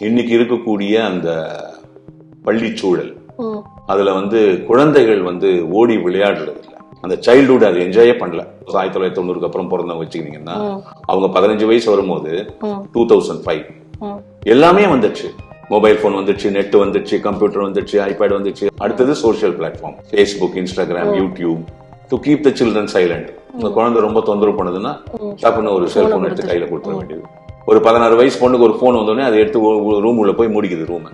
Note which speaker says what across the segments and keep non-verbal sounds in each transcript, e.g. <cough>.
Speaker 1: இன்னைக்கு இருக்கக்கூடிய அந்த பள்ளிச்சூழல்
Speaker 2: ம்
Speaker 1: அதுல வந்து குழந்தைகள் வந்து ஓடி விளையாடுறது இல்ல. அந்த சைல்ட்ஹுட் அது என்ஜாயே பண்ணல. ஆயிரத்தி தொள்ளாயிரத்தி தொண்ணூறுக்கு அப்புறம் பிறந்தவங்க வச்சுக்கிட்டீங்கன்னா அவங்க பதினஞ்சு வயசு வரும்போது. டூ தௌசண்ட் ஃபைவ் எல்லாமே வந்துச்சு. மொபைல் ஃபோன் வந்துச்சு நெட் வந்துச்சு கம்ப்யூட்டர் வந்துச்சு ஐபேட் வந்துச்சு. அடுத்தது social platform Facebook Instagram YouTube to keep the children silent உங்க குழந்தை ரொம்ப தொந்தரவு பண்ணுதுன்னா டக்குன்னு ஒரு செல்போன் எடுத்து கையில கொடுத்துட வேண்டியது. ஒரு பதினாறு வயசு பொண்ணுக்கு ஒரு ஃபோன் வந்தோடனே அதை எடுத்து ரூம் உள்ள போய் மூடிக்குது ரூம்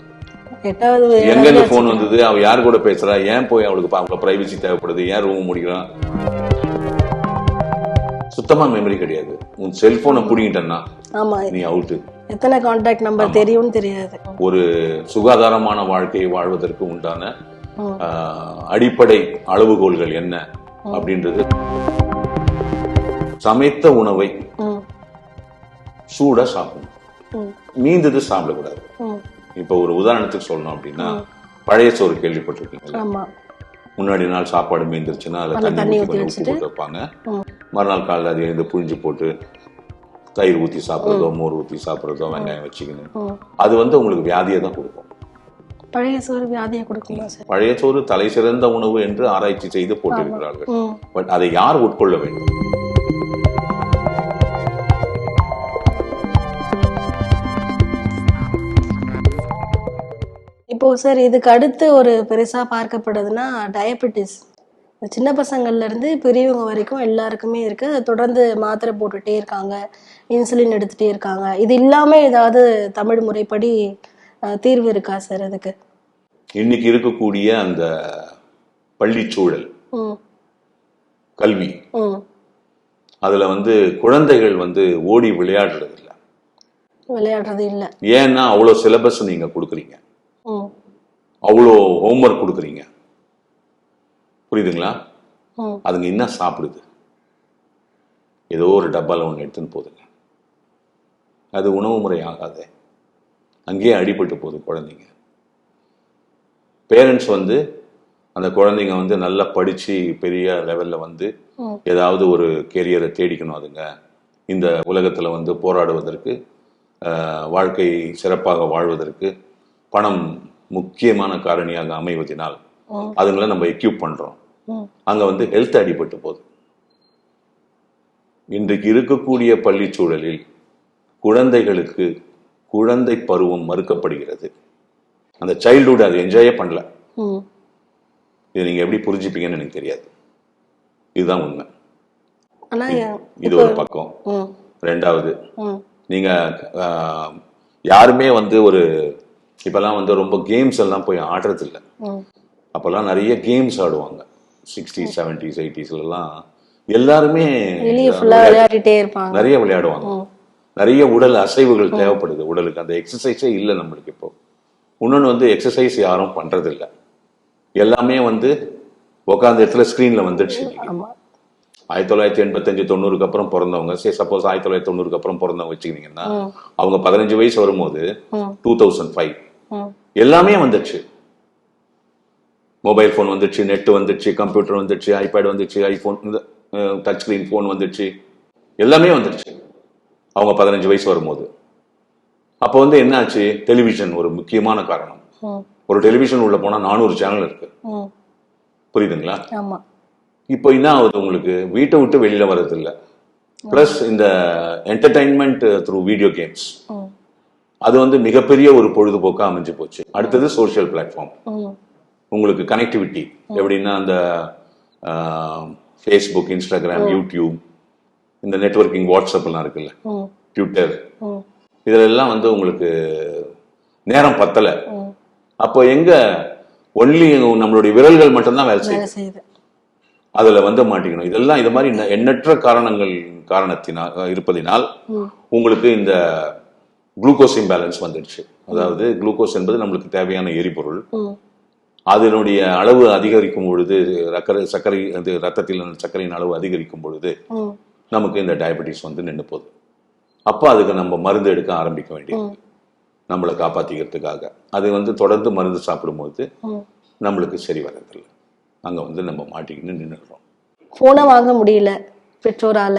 Speaker 1: எங்க இந்த போன் வந்தது? அவ யார் கூட பேசுறா? ஏன் போய் அவளுக்கு அவங்கள பிரைவசி தேவைப்படுது? ஏன் ரூம் முடிக்கிறான் சுத்தமா மெமரி கிடையாது. உன் செல்போனை புடிங்கிட்டன்னா
Speaker 2: ஆமா.
Speaker 1: நீ அவுட்டு
Speaker 2: எத்தனை கான்டாக்ட் நம்பர் தெரியும்னு தெரியாது.
Speaker 1: ஒரு சுகாதாரமான வாழ்க்கையை வாழ்வதற்கு உண்டான அடிப்படை அளவுகோல்கள் என்ன? அப்படின்றது சமைத்த உணவை சூடா சாப்பிடணும். மீந்தது சாப்பிடக்கூடாது. இப்ப ஒரு உதாரணத்துக்கு சொல்லணும் அப்படின்னா பழைய சோறு கேள்விப்பட்டிருக்கீங்களா? முன்னாடி நாள் சாப்பாடு மீந்துருச்சுன்னா அதுல தண்ணி கொஞ்சம் உப்பு போட்டு வைப்பாங்க. மறுநாள் காலையில் அதை எழுந்து புழிஞ்சு போட்டு தயிர் ஊத்தி சாப்பிட்றதோ மோர் ஊத்தி சாப்பிட்றதோ வெங்காயம் வச்சுக்கணும் அது வந்து உங்களுக்கு வியாதியை தான் கொடுக்கும்.
Speaker 2: பழைய சோறு வியாதியை கொடுக்குமா சார்?
Speaker 1: பழைய சோறு தலை சிறந்த உணவு என்று ஆராய்ச்சி செய்து போட்டிருக்கிறார்கள். பட் அதை யார் உட்கொள்ள வேண்டும்?
Speaker 2: சார் இதுக்கு அடுத்து ஒரு பெருசா பார்க்கப்படுதுன்னா டயபெட்டிஸ் சின்ன பசங்கள்ல இருந்து பெரியவங்க வரைக்கும் எல்லாருக்குமே இருக்கு. அதை தொடர்ந்து மாத்திரை போட்டுட்டே இருக்காங்க. இன்சுலின் எடுத்துட்டே இருக்காங்க. இது இல்லாம ஏதாவது தமிழ் முறைப்படி தீர்வு இருக்கா சார் அதுக்கு
Speaker 1: இன்னைக்கு இருக்கக்கூடிய அந்த பள்ளிச்சூழல் கல்வி. அதுல வந்து குழந்தைகள் வந்து ஓடி விளையாடுறது இல்ல.
Speaker 2: விளையாடுறது இல்ல.
Speaker 1: ஏன்னா அவ்வளோ சிலபஸ் நீங்க கொடுக்குறீங்க. அவ்வளோ ஹோம்ஒர்க் கொடுக்குறீங்க. புரியுதுங்களா? அதுங்க என்ன சாப்பிடுது? ஏதோ ஒரு டப்பால ஒன்று எடுத்துன்னு போகுதுங்க அது உணவு முறை ஆகாதே. அங்கேயே அடிபட்டு போகுது குழந்தைங்க. பேரண்ட்ஸ் வந்து அந்த குழந்தைங்க வந்து நல்லா படிச்சு பெரிய லெவல்ல வந்து. ஏதாவது ஒரு கெரியரை தேடிக்கணும் அதுங்க. இந்த உலகத்துல வந்து போராடுவதற்கு வாழ்க்கை சிறப்பாக வாழ்வதற்கு பணம் முக்கியமான காரணியாக அமைவதினால். அதுங்களை நம்ம எக்யூப் பண்றோம். அங்க வந்து ஹெல்த் அடிபட்டு போகுது. இன்றைக்கு இருக்கக்கூடிய பள்ளி சூழலில் குழந்தைகளுக்கு குழந்தை பருவம் மறுக்கப்படுகிறது. அந்த சைல்ட்ஹுட் அது என்ஜாயே பண்ணல. இதை நீங்க எப்படி புரிஞ்சுப்பீங்கன்னு எனக்கு தெரியாது. இதுதான் உண்மை. இது ஒரு பக்கம். ரெண்டாவது நீங்க யாருமே வந்து ஒரு இப்பெல்லாம் வந்து ரொம்ப கேம்ஸ் எல்லாம் போய் ஆடுறது இல்ல
Speaker 2: ம்.
Speaker 1: அப்பெல்லாம் நிறைய கேம்ஸ் ஆடுவாங்க. சிக்ஸ்டீஸ் செவன்டிஸ் எயிட்டிஸ்லாம் எல்லாருமே நிறைய விளையாடுவாங்க. நிறைய உடல் அசைவுகள் தேவைப்படுது உடலுக்கு. அந்த எக்ஸசைஸே இல்லை நம்மளுக்கு இப்போ. இன்னொன்று வந்து எக்ஸசைஸ் யாரும் பண்றது இல்ல எல்லாமே வந்து உட்காந்த இடத்துல ஸ்க்ரீன்ல வந்துடுச்சு ஆயிரத்தி தொள்ளாயிரத்தி எண்பத்தஞ்சு தொண்ணூறுக்கு அப்புறம் பிறந்தவங்க. சரி சப்போஸ் ஆயிரத்தி தொள்ளாயிரத்தி தொண்ணூறுக்கு அப்புறம் பிறந்தவங்க வச்சுக்கிட்டீங்கன்னா அவங்க பதினஞ்சு வயசு வரும்போது டூ தௌசண்ட் ஃபைவ் எல்லாமே வந்துடுச்சு மொபைல் ஃபோன் வந்துடுச்சு நெட் வந்துடுச்சு கம்ப்யூட்டர் வந்துடுச்சு ஐபேட் வந்துடுச்சு ஐஃபோன் டச் ஸ்கிரீன் ஃபோன் வந்துடுச்சு எல்லாமே வந்துடுச்சு அவங்க பதினஞ்சு வயசு வரும்போது. அப்போ வந்து என்ன ஆச்சு டெலிவிஷன் ஒரு முக்கியமான காரணம். ஒரு டெலிவிஷன் உள்ள போனா நானூறு சேனல் இருக்கு. புரியுதுங்களா? இப்போ என்ன ஆகுது உங்களுக்கு? வீட்டை விட்டு வெளியில வர்றது இல்ல பிளஸ் இந்த என்டர்டைன்மெண்ட் த்ரூ வீடியோ கேம்ஸ் அது வந்து மிகப்பெரிய ஒரு பொழுதுபோக்கா அமைஞ்சு போச்சு. அடுத்தது சோஷியல் பிளாட்ஃபார்ம் உங்களுக்கு கனெக்டிவிட்டி எப்படின்னா அந்த ஃபேஸ்புக் இன்ஸ்டாகிராம் யூடியூப் இந்த நெட்வொர்க்கிங் வாட்ஸ்அப் எல்லாம் இருக்குல்ல. ட்விட்டர்
Speaker 2: ம்.
Speaker 1: இதெல்லாம் வந்து உங்களுக்கு நேரம் பத்தல. அப்போ எங்க ஒன்லி நம்மளுடைய விரல்கள் மட்டும்தான் வேலை
Speaker 2: செய்யுது.
Speaker 1: அதுல வந்து மாட்டிக்கணும். இதெல்லாம் இது மாதிரி எண்ணற்ற காரணங்கள் காரணத்தினால் இருப்பதினால் உங்களுக்கு இந்த குளுக்கோஸ் இம்பேலன்ஸ் வந்துடுச்சு. அதாவது குளுக்கோஸ் என்பது நம்மளுக்கு தேவையான எரிபொருள். அதனுடைய அளவு அதிகரிக்கும் பொழுது சர்க்கரை சர்க்கரை அது ரத்தத்தில் சர்க்கரையின் அளவு அதிகரிக்கும் பொழுது நமக்கு இந்த டயபெட்டிஸ் வந்து நின்று போகுது. அப்போ அதுக்கு நம்ம மருந்து எடுக்க ஆரம்பிக்க வேண்டியது. நம்மளை காப்பாத்திக்கிறதுக்காக. அது வந்து தொடர்ந்து மருந்து சாப்பிடும்போது நம்மளுக்கு சரி வர்றதில்ல. அங்க வந்து நம்ம மாட்டிக்கின்னு நின்றுடுறோம்
Speaker 2: ஃபோனை வாங்க முடியல பெற்றோரால.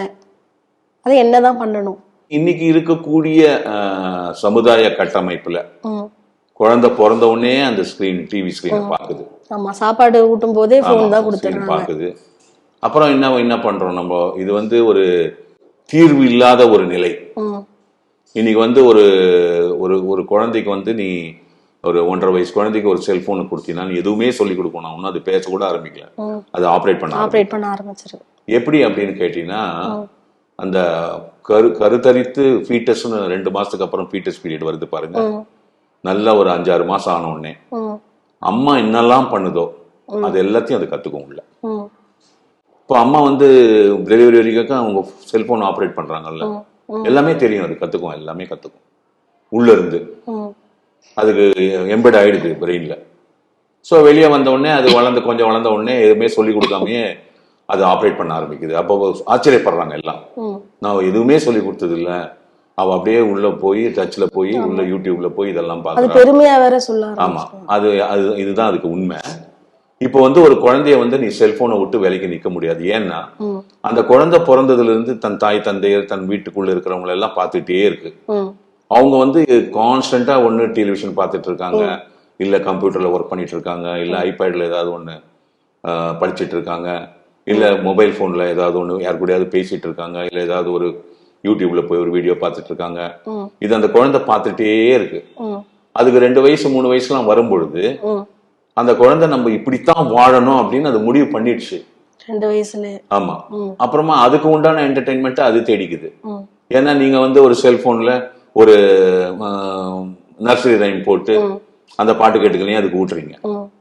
Speaker 2: அது என்னதான் பண்ணணும்?
Speaker 1: இன்னைக்கு இருக்கக்கூடிய சமுதாய கட்டமைப்புல குழந்தை பிறந்த உடனே அந்த ஸ்கிரீன் டிவி ஸ்கிரீனை பாக்குது.
Speaker 2: ஆமா சாப்பாடு ஊட்டும் போதே ஃபோன் தான்
Speaker 1: screen
Speaker 2: கொடுத்துடுறாங்க.
Speaker 1: பாக்குது. அப்புறம் என்ன என்ன பண்றோம் நம்ம? இது வந்து ஒரு தீர்வு இல்லாத ஒரு நிலை. இன்னைக்கு வந்து ஒரு ஒரு ஒரு குழந்தைக்கு வந்து நீ ஒரு ஒன்றரை வயசு குழந்தைக்கு ஒரு செல்போன் கொடுத்தீங்கன்னா நீ எதுவுமே சொல்லி கொடுக்கணும். இன்னும் அது பேச கூட ஆரம்பிக்கல. அது ஆப்ரேட் பண்ண.
Speaker 2: ஆப்ரேட் பண்ண ஆரம்பிச்சிருக்கு
Speaker 1: எப்படி அப்படின்னு கேட்டீங்கன்னா அந்த கரு கருத்தரித்து ஃபீட்டஸ்னு ரெண்டு மாசத்துக்கு அப்புறம் ஃபீட்டஸ் பீரியட் வருது பாருங்க. நல்ல ஒரு அஞ்சாறு மாசம் ஆன உடனே. அம்மா என்னெல்லாம் பண்ணுதோ அது எல்லாத்தையும் அது கத்துக்கும் உள்ள. இப்போ அம்மா வந்து டெலிவரி வரைக்கும் அவங்க செல்போன் ஆப்ரேட் பண்றாங்கல்ல. எல்லாமே தெரியும் அது கத்துக்கும் எல்லாமே கத்துக்கும். உள்ள இருந்து அதுக்கு எம்பெட் ஆயிடுது பிரெயின்ல ஸோ வெளியே வந்த உடனே அது வளர்ந்து கொஞ்சம் வளர்ந்த உடனே எதுவுமே சொல்லி கொடுக்காமயே அது ஆப்ரேட் பண்ண ஆரம்பிக்குது. அப்போ ஆச்சரியப்படுறாங்க எல்லாம். நான் எதுவுமே சொல்லி கொடுத்தது இல்ல அவ அப்படியே உள்ள போய் டச்ல போய் உள்ள யூடியூப்ல போய் இதெல்லாம்
Speaker 2: அது
Speaker 1: பாக்குறா
Speaker 2: பெருமையா வேற சொல்ல
Speaker 1: ஆமா. அது அது இதுதான் அதுக்கு உண்மை. இப்போ வந்து ஒரு குழந்தைய வந்து நீ செல்போனை விட்டு வேலைக்கு நிக்க முடியாது. ஏன்னா அந்த குழந்தை பிறந்ததுல இருந்து தன் தாய் தந்தையர் தன் வீட்டுக்குள்ள இருக்கிறவங்க எல்லாம் பார்த்துட்டே இருக்கு. அவங்க வந்து கான்ஸ்டன்டா ஒண்ணு டெலிவிஷன் பார்த்துட்டு இருக்காங்க. இல்ல கம்ப்யூட்டர்ல ஒர்க் பண்ணிட்டு இருக்காங்க. இல்ல ஐபேட்ல ஏதாவது ஒண்ணு படிச்சிட்டு இருக்காங்க. இல்ல மொபைல் போன்ல ஏதாவது ஒண்ணு யார் கூடயாவது பேசிட்டு இருக்காங்க இல்ல ஏதாவது ஒரு யூடியூப்ல போய் ஒரு வீடியோ பார்த்துட்டு இருக்காங்க. இது அந்த குழந்தை பார்த்துட்டே இருக்கு. அதுக்கு ரெண்டு வயசு மூணு வயசுலாம் வரும்பொழுது அந்த குழந்தை நம்ம இப்படித்தான் வாழணும் அப்படின்னு அது முடிவு பண்ணிடுச்சு.
Speaker 2: ரெண்டு வயசுல.
Speaker 1: ஆமா. அப்புறமா அதுக்கு உண்டான என்டர்டைன்மெண்ட்டை அது தேடிக்குது. ஏன்னா நீங்க வந்து ஒரு செல்போன்ல ஒரு நர்சரி ரைம் போட்டு அந்த பாட்டு கேட்டுக்கலையும் அதுக்கு ஊட்டுறீங்க.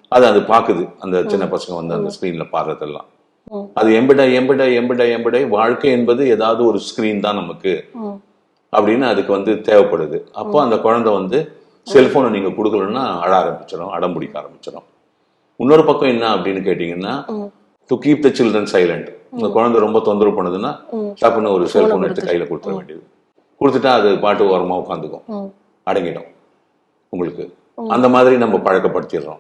Speaker 1: அது அது பாக்குது அந்த சின்ன பசங்க வந்து அந்த ஸ்கிரீன்ல பாடுறதெல்லாம். அது எம்பிட எம்பிட எம்பிட எம்பிட வாழ்க்கை என்பது ஏதாவது ஒரு ஸ்கிரீன் தான் நமக்கு. அப்படின்னு அதுக்கு வந்து தேவைப்படுது. அப்போ அந்த குழந்தை வந்து செல்போனை நீங்க கொடுக்கலன்னா அழ ஆரம்பிச்சிடும் அடம் பிடிக்க ஆரம்பிச்சிடும் இன்னொரு பக்கம் என்ன அப்படின்னு கேட்டீங்கன்னா. To keep the children silent இந்த குழந்தை ரொம்ப தொந்தரவு பண்ணுதுன்னா டப்புன்னு ஒரு செல்போன் எடுத்து கையில கொடுத்துட வேண்டியது. கொடுத்துட்டா அது பாட்டு ஓரமா உட்காந்துக்கும். அடங்கிடும். உங்களுக்கு. அந்த மாதிரி நம்ம பழக்கப்படுத்திடுறோம்.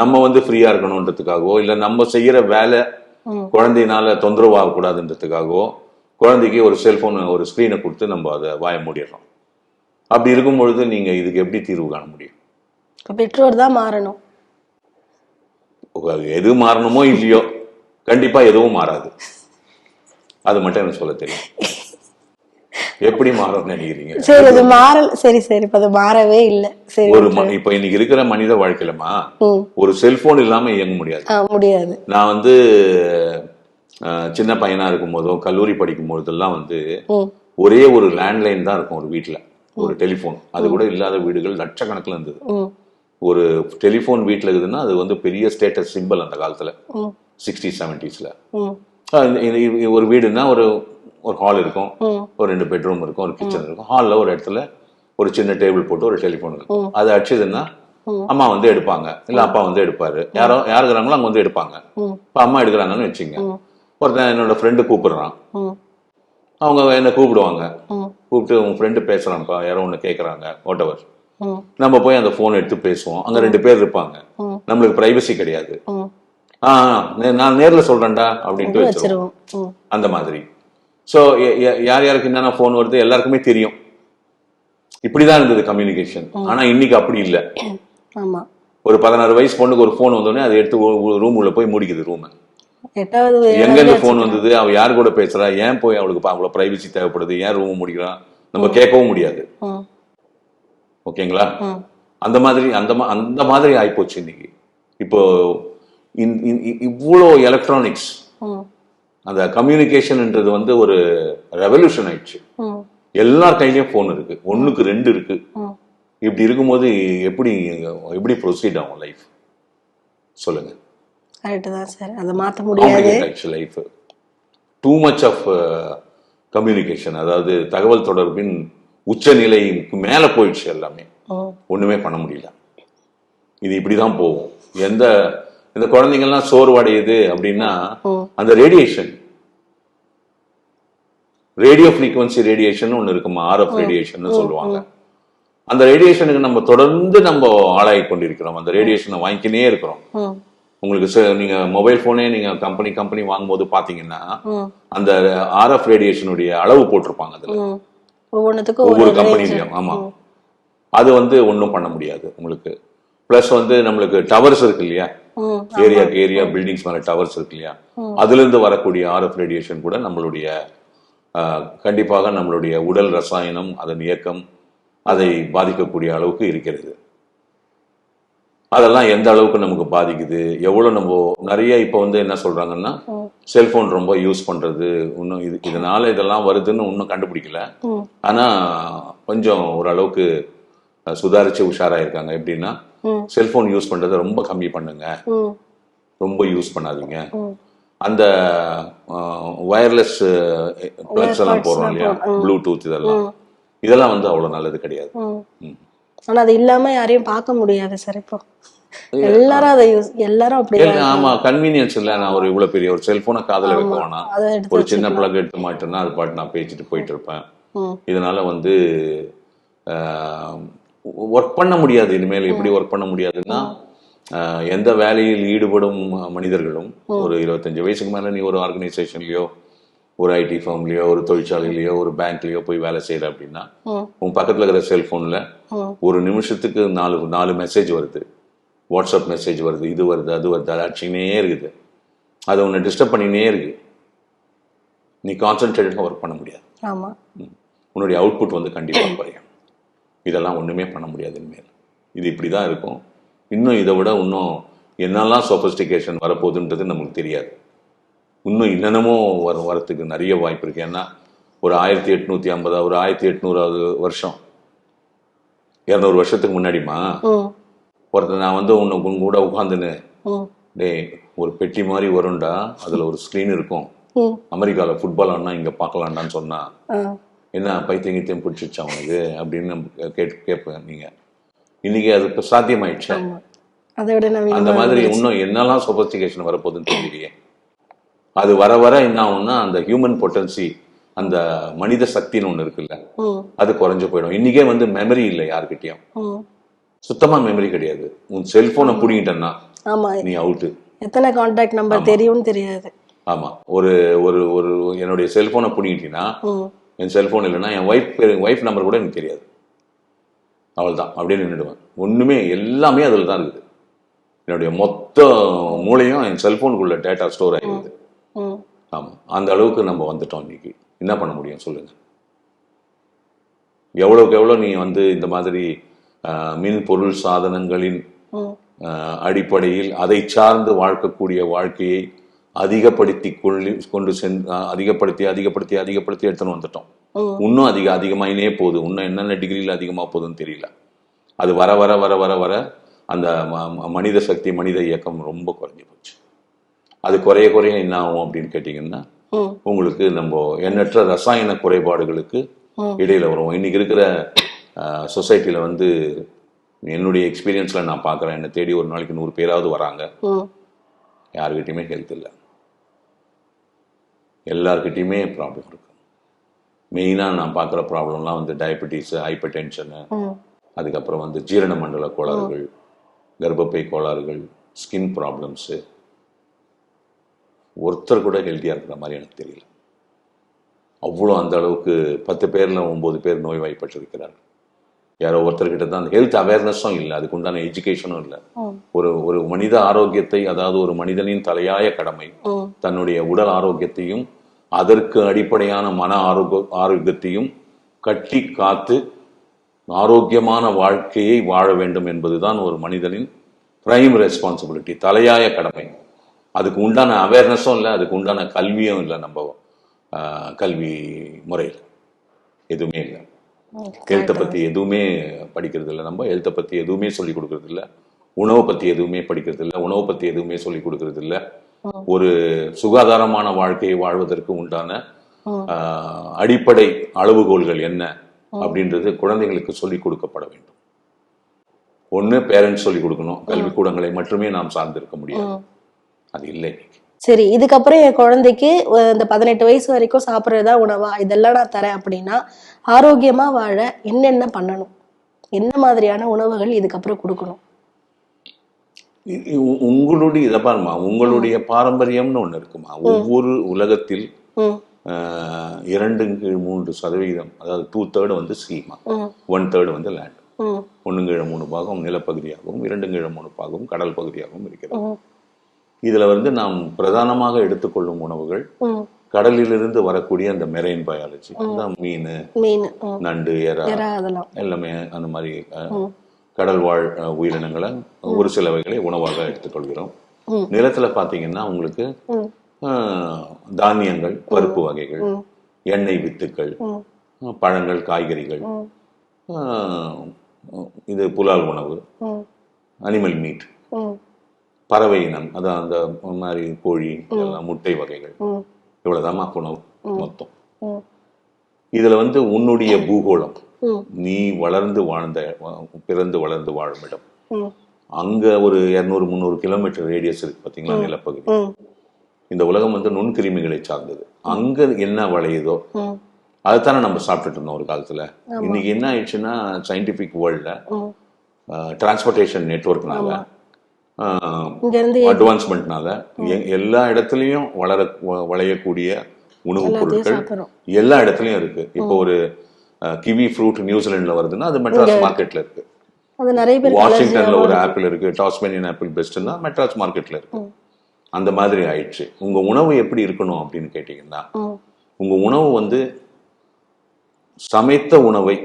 Speaker 1: நம்ம வந்து ஃப்ரீயா இருக்கணுன்றதுக்காகவோ இல்ல நம்ம செய்யற வேலை. குழந்தையினால தொந்தரவு ஆகக்கூடாதுன்றதுக்காகவோ குழந்தைக்கு ஒரு செல்போன் ஒரு ஸ்கிரீனை கொடுத்து நம்ம அதை வாய மூடிடுறோம். அப்படி இருக்கும் பொழுது நீங்க இதுக்கு எப்படி தீர்வு காண முடியும்?
Speaker 2: பெற்றோர் தான் மாறணும்.
Speaker 1: எது மாறணுமோ இல்லையோ கண்டிப்பா எதுவும் மாறாது. அது மட்டும் எனக்கு சொல்ல தெரியும். எப்படி மாறும்னு நினைக்கிறீங்க?
Speaker 2: சரி அது மாறல் சரி சரி அது மாறவே இல்லை.
Speaker 1: ஒரு இப்ப இன்னைக்கு இருக்கிற மனித வாழ்க்கையிலமா ஒரு செல்போன் இல்லாம இயங்க முடியாது.
Speaker 2: முடியாது.
Speaker 1: நான் வந்து சின்ன பையனா இருக்கும் போதோ கல்லூரி படிக்கும் போதெல்லாம் வந்து ஒரே ஒரு லேண்ட்லைன் தான் இருக்கும் ஒரு வீட்ல. ஒரு டெலிஃபோன் அது கூட இல்லாத வீடுகள் லட்சக்கணக்கில் இருந்தது. ஒரு டெலிஃபோன் வீட்ல இருக்குதுன்னா அது வந்து பெரிய ஸ்டேட்டஸ் சிம்பிள் அந்த காலத்துல. சிக்ஸ்டி செவன்டிஸ்ல ஒரு வீடுன்னா ஒரு ஒரு ஹால் இருக்கும். ஒரு ரெண்டு பெட்ரூம் இருக்கும் ஒரு கிச்சன் இருக்கும். ஹாலில் ஒரு இடத்துல ஒரு சின்ன டேபிள் போட்டு ஒரு டெலிஃபோன் அது அடிச்சதுன்னா அம்மா வந்து எடுப்பாங்க. இல்ல அப்பா வந்து எடுப்பாரு. யாரோ யார் இருக்கிறாங்களோ அங்க வந்து எடுப்பாங்க. இப்ப அம்மா எடுக்கிறாங்கன்னு வச்சுங்க ஒருத்தன் என்னோட ஃப்ரெண்டு கூப்பிடுறான். அவங்க என்ன கூப்பிடுவாங்க? கூப்பிட்டு உன் ஃப்ரெண்டு பேசுறான்ப்பா யாரோ ஒன்று கேட்குறாங்க வாட்டவர்
Speaker 2: ம்
Speaker 1: நம்ம போய் அந்த ஃபோன் எடுத்து பேசுவோம். அங்க ரெண்டு பேர் இருப்பாங்க. நம்மளுக்கு பிரைவசி கிடையாது.
Speaker 2: ம்
Speaker 1: ஆ ஆ, நே- நான் நேர்ல சொல்றேன்டா அப்படின்ட்டு வச்சிருவோம். அந்த மாதிரி. ஸோ யார் யாருக்கு என்னென்ன ஃபோன் வருது எல்லாருக்குமே தெரியும். இப்படிதான் இருந்தது கம்யூனிகேஷன் ஆனா இன்னைக்கு அப்படி இல்லை. <clears throat>
Speaker 2: ஆமா.
Speaker 1: ஒரு பதினாறு வயசு பொண்ணுக்கு ஒரு ஃபோன் வந்தோடனே அதை எடுத்து ரூம் உள்ள போய் மூடிக்குது ரூம்
Speaker 2: எட்டாவது
Speaker 1: எங்க இருந்து ஃபோன் வந்தது? அவ யார் கூட பேசுறா? ஏன் போய் அவளுக்கு அவ்வளவு பிரைவசி தேவைப்படுது? ஏன் ரூம் முடிக்கிறான் நம்ம கேட்கவும் முடியாது. ஓகேங்களா? அந்த மாதிரி அந்த அந்த மாதிரி ஆயிப்போச்சு இன்னைக்கு. இப்போ இவ்வளோ எலக்ட்ரானிக்ஸ் அந்த கம்யூனிகேஷன்ன்றது வந்து ஒரு ரெவல்யூஷன் ஆயிடுச்சு. எல்லார் கையிலயும் ஃபோன் இருக்கு. ஒண்ணுக்கு ரெண்டு இருக்கு. இப்படி இருக்கும்போது எப்படி எப்படி ப்ரொசீட் ஆகும் லைஃப் சொல்லுங்க.
Speaker 2: கரெக்டு தான் சார் அதை மாற்ற முடியாது.
Speaker 1: காம்ப்ளிகேட் ஆயிடுச்சு life too much of communication அதாவது தகவல் தொடர்பின் உச்சநிலைக்கு மேல போயிடுச்சு எல்லாமே. ஒண்ணுமே பண்ண முடியல. இது இப்படிதான் போகும். எந்த இந்த குழந்தைங்கள்லாம் சோர்வடையுது அப்படின்னா அந்த ரேடியேஷன் ரேடியோ ஃப்ரீக்வன்சி ரேடியேஷன் ஒன்று இருக்குமா? ஆர்எஃப் ரேடியேஷன் சொல்லுவாங்க. அந்த ரேடியேஷனுக்கு நம்ம தொடர்ந்து நம்ம ஆளாகி கொண்டிருக்கிறோம். அந்த ரேடியேஷனை வாங்கிக்கினே இருக்கிறோம். உங்களுக்கு நீங்க மொபைல் போனே நீங்க கம்பெனி கம்பெனி வாங்கும்போது பாத்தீங்கன்னா அந்த ஆர்எஃப் ரேடியேஷனுடைய அளவு போட்டிருப்பாங்க அதுல. ஒவ்வொரு. கம்பெனிலையும் ஆமா. அது வந்து ஒண்ணும் பண்ண முடியாது உங்களுக்கு. பிளஸ் வந்து நம்மளுக்கு டவர்ஸ் இருக்கு இல்லையா? ஏரியாக்கு ஏரியா பில்டிங்ஸ் மேல டவர்ஸ் இருக்கு இல்லையா? அதுல இருந்து வரக்கூடிய ஆர்எஃப் ரேடியேஷன் கூட நம்மளுடைய கண்டிப்பாக நம்மளுடைய உடல் ரசாயனம் அதன் இயக்கம் அதை பாதிக்கக்கூடிய அளவுக்கு இருக்கிறது. அதெல்லாம் எந்த அளவுக்கு நமக்கு பாதிக்குது? எவ்வளவு நம்ம நிறைய இப்ப வந்து என்ன சொல்றாங்கன்னா செல்போன் ரொம்ப யூஸ் பண்றது இன்னும் இது இதனால இதெல்லாம் வருதுன்னு இன்னும் கண்டுபிடிக்கல. ஆனா கொஞ்சம் ஓரளவுக்கு சுதாரிச்சு உஷாரா இருக்காங்க எப்படின்னா. செல்போன் யூஸ் பண்றதை ரொம்ப கம்மி பண்ணுங்க. ரொம்ப யூஸ் பண்ணாதீங்க. அந்த வயர்லெஸ் பிளக்ஸ் எல்லாம் போடுறோம் இல்லையா? ப்ளூடூத் இதெல்லாம். இதெல்லாம் வந்து அவ்வளவு நல்லது கிடையாது.
Speaker 2: ஆனா அது இல்லாம யாரையும் பார்க்க முடியாது சார் இப்போ. எல்லாரும் அதை யூஸ் எல்லாரும் அப்படி
Speaker 1: ஆமா கன்வீனியன்ஸ் இல்ல. நான் ஒரு இவ்வளவு பெரிய ஒரு செல்போனை காதுல வைக்க வேணாம். ஒரு சின்ன பிளக் எடுத்து மாட்டேன்னா அது பாட்டு நான் பேசிட்டு போயிட்டு இருப்பேன். இதனால வந்து ஒர்க் பண்ண முடியாது. இனிமேல் எப்படி ஒர்க் பண்ண முடியாதுன்னா எந்த வேலையில் ஈடுபடும் மனிதர்களும் ஒரு இருபத்தஞ்சு வயசுக்கு மேல நீ ஒரு ஆர்கனைசேஷன்லயோ ஒரு ஐடி ஃபார்ம்லயோ ஒரு தொழிற்சாலையிலயோ ஒரு பேங்க்லயோ போய் வேலை செய்யற அப்படின்னா உன் பக்கத்துல இருக்கிற செல்போன்ல ஒரு நிமிஷத்துக்கு நாலு நாலு மெசேஜ் வருது. வாட்ஸ்அப் மெசேஜ் வருது. இது வருது அது வருது அது அடிச்சுக்கினே இருக்குது. அது உன்னை டிஸ்டர்ப் பண்ணினே இருக்கு. நீ கான்சென்ட்ரேட்டடாக ஒர்க் பண்ண முடியாது. உன்னுடைய அவுட்புட் வந்து கண்டிப்பாக குறையும். இதெல்லாம் ஒண்ணுமே பண்ண முடியாது இனிமேல். இது இப்படி தான் இருக்கும். இன்னும் இதை விட இன்னும் என்னெல்லாம் சொபஸ்டிகேஷன் வரப்போகுதுன்றது நமக்கு தெரியாது. இன்னும் என்னென்னமோ வர வரத்துக்கு நிறைய வாய்ப்பு இருக்கு. ஏன்னா ஒரு ஆயிரத்தி எட்நூத்தி ஐம்பதா ஒரு ஆயிரத்தி எட்நூறாவது வருஷம். இரநூறு வருஷத்துக்கு முன்னாடிமா ஒருத்தர் நான் வந்து உன்னை உன் கூட உட்காந்துன்னு டேய் ஒரு பெட்டி மாதிரி வரும்டா அதுல ஒரு ஸ்க்ரீன் இருக்கும்.
Speaker 2: ம்
Speaker 1: அமெரிக்கால ஃபுட்பால் ஆடினா இங்க பார்க்கலாம்டான்னு சொன்னா என்ன பைத்தியம் கித்தியம் பிடிச்சிருச்சா அவனுக்கு அப்படின்னு நம்ம கேட்டு கேட்பேன் நீங்க. இன்னைக்கு அது இப்ப சாத்தியமாயிடுச்சு. அந்த மாதிரி இன்னும் என்னெல்லாம் சொபஸ்டிகேஷன் வரப்போகுதுன்னு தெரியலையே அது வர வர என்ன ஆகும்னா அந்த ஹியூமன் பொட்டன்சி அந்த மனித சக்தின்னு ஒண்ணு இருக்குல்ல அது குறைஞ்சு போயிடும். இன்னைக்கே வந்து மெமரி இல்லை யாருக்கிட்டயும் சுத்தமா மெமரி கிடையாது. உன் செல்போனை புடிங்கிட்டேன்னா நீ அவுட்டு
Speaker 2: எத்தனை கான்டாக்ட் நம்பர் தெரியும்னு தெரியாது.
Speaker 1: ஆமா. ஒரு ஒரு ஒரு என்னுடைய செல்போனை புடிங்கிட்டீங்கன்னா என் செல்போன் இல்லைன்னா என் ஒய்ஃப் ஒய்ஃப் நம்பர் கூட எனக்கு தெரியாது. அவள்தான் அப்படியே நின்றுடுவேன் ஒண்ணுமே எல்லாமே அதில் தான் இருக்குது. என்னுடைய மொத்த மூளையும் என் செல்போனுக்குள்ள டேட்டா ஸ்டோர் ஆகிடுது
Speaker 2: ம்
Speaker 1: ஆமா அந்த அளவுக்கு நம்ம வந்துட்டோம் இன்னைக்கு. என்ன பண்ண முடியும் சொல்லுங்க. எவ்வளவுக்கு எவ்வளவு நீ வந்து இந்த மாதிரி மின் பொருள் சாதனங்களின் அடிப்படையில் அதை சார்ந்து வாழ்க்கக்கூடிய வாழ்க்கையை அதிகப்படுத்தி கொள்ளி கொண்டு சென் அதிகப்படுத்தி அதிகப்படுத்தி அதிகப்படுத்தி எடுத்துன்னு வந்துட்டோம். இன்னும் அதிக அதிகமாயினே போகுது. இன்னும் என்னென்ன டிகிரியில் அதிகமாக போகுதுன்னு தெரியல. அது வர வர வர வர வர அந்த மனித சக்தி மனித இயக்கம் ரொம்ப குறைஞ்சு போச்சு. அது குறைய குறைய என்ன ஆகும் அப்படின்னு கேட்டிங்கன்னா உங்களுக்கு நம்ம எண்ணற்ற ரசாயன குறைபாடுகளுக்கு. இடையில வரும். இன்னைக்கு இருக்கிற சொசைட்டில வந்து என்னுடைய எக்ஸ்பீரியன்ஸ்ல நான் பார்க்குறேன். என்னை தேடி ஒரு நாளைக்கு நூறு பேராவது வராங்க. யாருக்கிட்டையுமே ஹெல்த் இல்லை. எல்லார்கிட்டயுமே ப்ராப்ளம் இருக்கு. மெயினாக நான் பார்க்குற ப்ராப்ளம்லாம் வந்து டயபெட்டிஸ் ஹைப்பர் டென்ஷனு அதுக்கப்புறம் வந்து ஜீரண மண்டல கோளாறுகள் கர்ப்பப்பை கோளாறுகள் ஸ்கின் ப்ராப்ளம்ஸு ஒருத்தர் கூட ஹெல்த்தியாக இருக்கிற மாதிரி எனக்கு தெரியல. அவ்வளோ அந்த அளவுக்கு பத்து பேர்ல ஒன்பது பேர் நோய்வாய்ப்பட்டிருக்கிறார்கள் யாரோ ஒருத்தர்கிட்ட தான் ஹெல்த் அவேர்னஸும் இல்லை. அதுக்கு உண்டான எஜுகேஷனும் இல்லை. ஒரு ஒரு மனித ஆரோக்கியத்தை அதாவது ஒரு மனிதனின் தலையாய கடமை தன்னுடைய உடல் ஆரோக்கியத்தையும் அதற்கு அடிப்படையான மன ஆரோக்கிய ஆரோக்கியத்தையும் கட்டி காத்து ஆரோக்கியமான வாழ்க்கையை வாழ வேண்டும் என்பதுதான் ஒரு மனிதனின் பிரைம் ரெஸ்பான்சிபிலிட்டி தலையாய கடமை. அதுக்கு உண்டான அவேர்னஸும் இல்லை அதுக்கு உண்டான கல்வியும் இல்லை நம்ம கல்வி முறையில். எதுவுமே இல்லை. ஹெல்த்தை பற்றி எதுவுமே படிக்கிறது இல்லை நம்ம. ஹெல்த்தை பற்றி எதுவுமே சொல்லி கொடுக்கறது இல்லை. உணவை பற்றி எதுவுமே படிக்கிறது இல்லை. உணவை பற்றி எதுவுமே சொல்லி கொடுக்கறது இல்லை. ஒரு சுகாதாரமான வாழ்க்கையை வாழ்வதற்கு உண்டான அடிப்படை அளவுகோல்கள் என்ன அப்படின்றது குழந்தைகளுக்கு சொல்லிக் கொடுக்கப்பட வேண்டும். ஒண்ணு பேரண்ட்ஸ் சொல்லிக் கொடுக்கணும். கல்விக்கூடங்களை மட்டுமே நாம் சார்ந்திருக்க முடியாது.
Speaker 2: ம்.
Speaker 1: அது இல்லை.
Speaker 2: சரி இதுக்கப்புறம் என் குழந்தைக்கு இந்த பதினெட்டு வயசு வரைக்கும் சாப்பிட்றதா உணவா? இதெல்லாம் நான் தரேன் அப்படின்னா ஆரோக்கியமா வாழ என்னென்ன பண்ணணும்? என்ன மாதிரியான உணவுகள் இதுக்கப்புறம் கொடுக்கணும்?
Speaker 1: உங்களுடைய இதை பாருமா உங்களுடைய பாரம்பரியம்னு ஒண்ணு இருக்குமா ஒவ்வொரு உலகத்தில் இரண்டு கீழ் மூன்று சதவீதம் அதாவது டூ தேர்டு வந்து சீமா ஒன் தேர்டு வந்து லேண்ட்
Speaker 2: ம்.
Speaker 1: ஒன்று கீழ மூணு பாகம் நிலப்பகுதியாகவும் இரண்டு கீழ மூணு பாகம் கடல் பகுதியாகவும் இருக்கிறது. இதுல வந்து நாம் பிரதானமாக எடுத்துக்கொள்ளும் உணவுகள் கடலிலிருந்து வரக்கூடிய அந்த மெரைன் பயாலஜி மீன் நண்டு எறா எல்லாமே அந்த மாதிரி கடல் வாழ் உயிரினங்களை ஒரு சிலவைகளை உணவாக எடுத்துக்கொள்கிறோம். நிலத்துல பாத்தீங்கன்னா உங்களுக்கு தானியங்கள் பருப்பு வகைகள் எண்ணெய் வித்துக்கள் பழங்கள் காய்கறிகள் இது புலால் உணவு அனிமல் மீட் பறவை இனம் அதான் அந்த மாதிரி கோழி முட்டை வகைகள் இவ்வளவுதான் உணவு மொத்தம். இதுல வந்து உன்னுடைய பூகோளம். நீ வளர்ந்து வாழ்ந்த பிறந்து வளர்ந்து வாழும் இடம். அங்க ஒரு இருநூறு முந்நூறு கிலோமீட்டர் ரேடியஸ் இருக்கு பாத்தீங்களா நிலப்பகுதி? இந்த உலகம் வந்து நுண்கிருமிகளை சார்ந்தது. அங்க என்ன விளையுதோ
Speaker 2: ம்.
Speaker 1: அதுதானே நம்ம சாப்பிட்டுட்டு இருந்தோம் ஒரு காலத்துல. இன்னைக்கு என்ன ஆயிடுச்சுன்னா சயின்டிபிக் வேர்ல்ட்ல
Speaker 2: ம்.
Speaker 1: டிரான்ஸ்போர்ட்டேஷன் நெட்ஒர்க்னால அட்வான்ஸ்மெண்ட்னால எல்லா இடத்துலயும் வளர விளையக்கூடிய உணவுப் பொருட்கள் எல்லா இடத்துலயும் இருக்கு. இப்போ ஒரு கிவி ஃப்ரூட் நியூசிலாந்துல வருதுன்னா அது மெட்ராஸ் மார்க்கெட்ல இருக்கு.
Speaker 2: அது நிறைய பேர்
Speaker 1: வாஷிங்டன்ல ஒரு ஆப்பிள் இருக்கு டாஸ்மேனியன் ஆப்பிள் பெஸ்ட்னா மெட்ராஸ் மார்க்கெட்ல இருக்கு. அந்த மாதிரி ஆயிடுச்சு. உங்க உணவு எப்படி இருக்கணும் அப்படின்னு கேட்டீங்கன்னா உங்க உணவு வந்து சமைத்த உணவை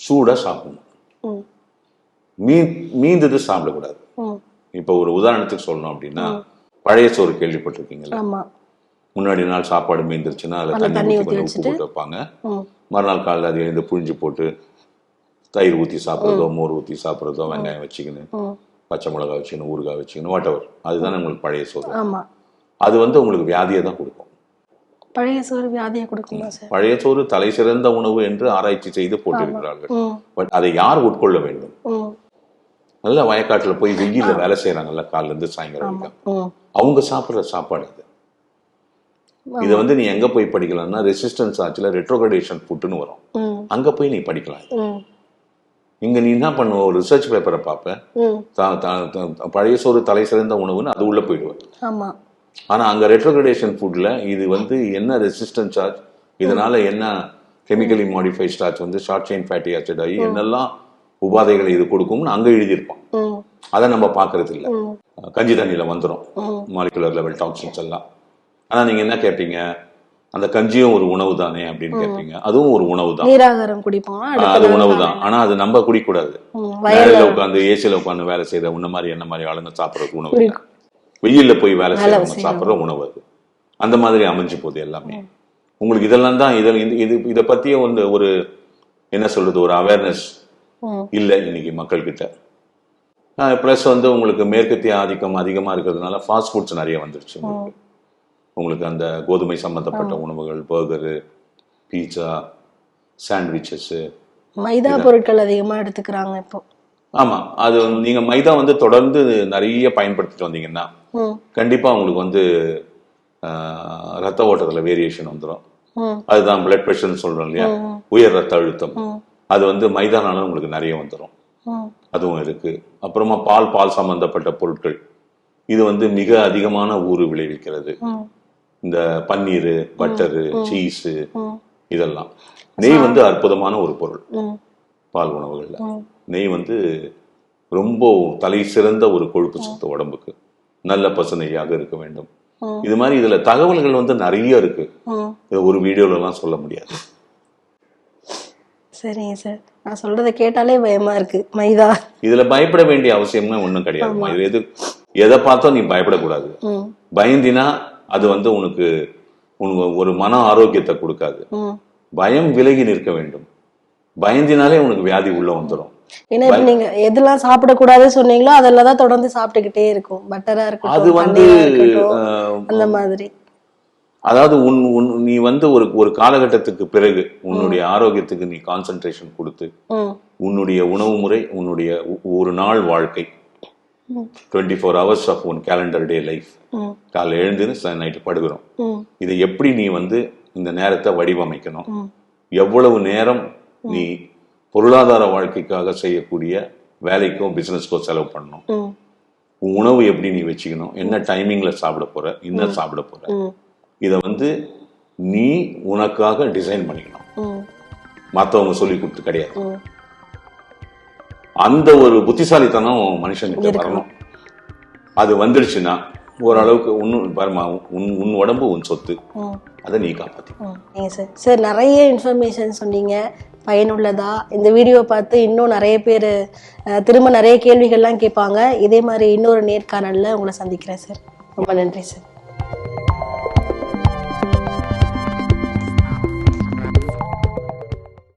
Speaker 1: சூடா சாப்பிடணும்.
Speaker 2: ம்.
Speaker 1: மீந்தது சாப்பிடக்கூடாது. இப்போ ஒரு உதாரணத்துக்கு சொல்லணும் அப்படின்னா பழைய சோறு கேள்விப்பட்டிருக்கீங்கல்ல
Speaker 2: ஆமா.
Speaker 1: முன்னாடி நாள் சாப்பாடு மீந்துருச்சுன்னா அதில் தண்ணி ஊற்றி கொஞ்சம் உப்பு போட்டு வைப்பாங்க. மறுநாள் காலையில் அதை எழுந்து புழிஞ்சு போட்டு தயிர் ஊற்றி சாப்பிட்றதோ மோர் ஊற்றி சாப்பிட்றதோ வெங்காயம் வச்சுக்கின்னு பச்சை மிளகாய் வச்சுக்கணும் ஊறுகாய் வச்சுக்கணும் வாட் எவர் அதுதானே உங்களுக்கு பழைய சோறு. அது வந்து உங்களுக்கு வியாதியை தான் கொடுக்கும்.
Speaker 2: பழைய சோறு வியாதியை கொடுக்குமா சார்?
Speaker 1: பழைய சோறு தலை சிறந்த உணவு என்று ஆராய்ச்சி செய்து போட்டிருக்கிறார்கள். பட் அதை யார் உட்கொள்ள வேண்டும்? நல்ல வயக்காட்டுல போய் வெயில்ல வேலை செய்யறாங்கல்ல காலைல இருந்து சாயங்காலம் அவங்க சாப்பிடுற சாப்பாடு இதை வந்து நீ எங்க போய் படிக்கலாம்னா ரெசிஸ்டன்ஸ் ஆச்சுல ரெட்ரோகடேஷன் ஃபுட்னு வரும். அங்க போய் நீ படிக்கலாம் இங்க நீ என்ன பண்ணுவ? ஒரு ரிசர்ச் பேப்பரை பார்ப்ப பழைய சோறு தலை சிறந்த உணவுன்னு அது உள்ள போயிடுவேன்
Speaker 2: ஆமா.
Speaker 1: ஆனா அங்க ரெட்ரோகடேஷன் ஃபுட்ல இது வந்து என்ன ரெசிஸ்டன்ஸ் சார்ஜ் இதனால என்ன கெமிக்கலி மாடிஃபைட் ஸ்டார்ச் வந்து ஷார்ட் செயின் ஃபேட்டி ஆசிட் ஆகி என்னெல்லாம் உபாதைகளை இது கொடுக்கும்னு அங்க எழுதியிருப்பான். அதை நம்ம பார்க்கறது இல்ல கஞ்சி தண்ணியில வந்துடும் மாலிகுலர் லெவல் டாக்ஸின்ஸ் எல்லாம். ஆனா நீங்க என்ன கேட்பீங்க அந்த கஞ்சியும் ஒரு உணவு தானே அப்படின்னு கேட்பீங்க அதுவும் ஒரு உணவு தான்.
Speaker 2: நீராகாரம் குடிப்போம்.
Speaker 1: அது உணவு தான். ஆனா அது நம்ம குடிக்கூடாது. வேலையில உட்காந்து ஏசியில உட்காந்து வேலை செய்யற உன்ன மாதிரி என்ன மாதிரி ஆளுங்க சாப்பிடுற உணவு வெயில்ல போய் வேலை செய்யறவங்க சாப்பிடுற உணவு அது. அந்த மாதிரி அமைஞ்சு போகுது எல்லாமே. உங்களுக்கு இதெல்லாம் தான் இதில் இது இது பத்திய வந்து ஒரு என்ன சொல்றது ஒரு அவேர்னஸ் இல்லை இன்னைக்கு மக்கள் கிட்ட ப்ளஸ் வந்து உங்களுக்கு மேற்கத்திய ஆதிக்கம் அதிகமா இருக்கிறதுனால ஃபாஸ்ட் ஃபுட்ஸ் நிறைய வந்துருச்சு உங்களுக்கு. உங்களுக்கு அந்த கோதுமை சம்பந்தப்பட்ட உணவுகள் பர்கரு பீட்சா சாண்ட்விச்சஸ்
Speaker 2: மைதா பொருட்கள் அதிகமா எடுத்துக்கிறாங்க இப்போ.
Speaker 1: ஆமா. அது வந்து நீங்க மைதா வந்து தொடர்ந்து நிறைய பயன்படுத்திட்டு வந்தீங்கன்னா
Speaker 2: ம்.
Speaker 1: கண்டிப்பா உங்களுக்கு வந்து ரத்த ஓட்டத்துல வேரியேஷன் வந்துடும் அதுதான் பிளட் ப்ரெஷர்னு சொல்றோம் இல்லையா. உயர் ரத்த அழுத்தம். அது வந்து மைதானால உங்களுக்கு நிறைய வந்துடும் அதுவும் இருக்கு. அப்புறமா பால் பால் சம்பந்தப்பட்ட பொருட்கள். இது வந்து மிக அதிகமான ஊறு விளைவிக்கிறது. இந்த பன்னீர் பட்டரு சீஸ் இதெல்லாம். நெய் வந்து அற்புதமான ஒரு பொருள். பால் உணவுகள்ல. நெய் வந்து ரொம்ப தலை சிறந்த ஒரு கொழுப்பு சத்து உடம்புக்கு. நல்ல பசுநெய்யாக இருக்க வேண்டும். இது மாதிரி இதுல தகவல்கள் வந்து நிறைய இருக்கு. இதை ஒரு வீடியோல எல்லாம் சொல்ல முடியாது.
Speaker 2: சரிங்க சார். நான் சொல்றதை கேட்டாலே பயமா இருக்கு. மைதா.
Speaker 1: இதுல பயப்பட வேண்டிய அவசியம்னா ஒண்ணும் கிடையாது. எது எதை பார்த்தோ நீ பயப்படக்கூடாது. பயந்தினா அது வந்து உனக்கு உனக்கு ஒரு மன ஆரோக்கியத்தை கொடுக்காது. பயம் விலகி நிற்க வேண்டும். பயந்தினாலே உனக்கு வியாதி உள்ள வந்துடும்
Speaker 2: ஏன்னா நீங்க எதெல்லாம் சாப்பிடக்கூடாதுன்னு சொன்னீங்களோ அதெல்லாம் தான் தொடர்ந்து சாப்பிட்டுக்கிட்டே இருக்கும். பட்டரா
Speaker 1: அது
Speaker 2: இருக்கட்டும்
Speaker 1: வந்து
Speaker 2: அந்த மாதிரி.
Speaker 1: அதாவது உன் உன் நீ வந்து ஒரு ஒரு காலகட்டத்துக்கு பிறகு உன்னுடைய ஆரோக்கியத்துக்கு நீ கான்சென்ட்ரேஷன் கொடுத்து உன்னுடைய உணவு முறை உன்னுடைய ஒரு நாள் வாழ்க்கை. டுவெண்ட்டி ஃபோர் ஹவர்ஸ் ஆஃப் உன் கேலண்டர் டே லைஃப்
Speaker 2: ம்
Speaker 1: காலைல எழுந்து நைட்டு படுக்கிறோம்.
Speaker 2: ம்
Speaker 1: இதை எப்படி நீ வந்து இந்த நேரத்தை வடிவமைக்கணும்?
Speaker 2: ம்
Speaker 1: எவ்வளவு நேரம் நீ பொருளாதார வாழ்க்கைக்காக செய்யக்கூடிய வேலைக்கோ பிசினஸ்க்கோ செலவு பண்ணணும்? உன் உணவு எப்படி நீ வச்சுக்கணும்? என்ன டைமிங்ல சாப்பிட போற? என்ன சாப்பிட போற? இதை வந்து நீ உனக்காக டிசைன் பண்ணிக்கணும்.
Speaker 2: ம்
Speaker 1: மத்தவங்க சொல்லி கொடுத்து கிடையாது. அந்த ஒரு புத்திசாலித்தனம் மனுஷனுக்கு வரணும். அது வந்துடுச்சுன்னா ஓரளவுக்கு உன்னு பாருமா உன் உன் உடம்பு உன் சொத்து. அதை நீ காப்பாத்தி.
Speaker 2: சார். சார் நிறைய இன்ஃபர்மேஷன் சொன்னீங்க. பயனுள்ளதா. இந்த வீடியோ பார்த்து இன்னும் நிறைய பேர் திரும்ப நிறைய கேள்விகள்லாம் கேட்பாங்க. இதே மாதிரி இன்னொரு நேர்காணலில் உங்களை சந்திக்கிறேன் சார். ரொம்ப நன்றி சார்.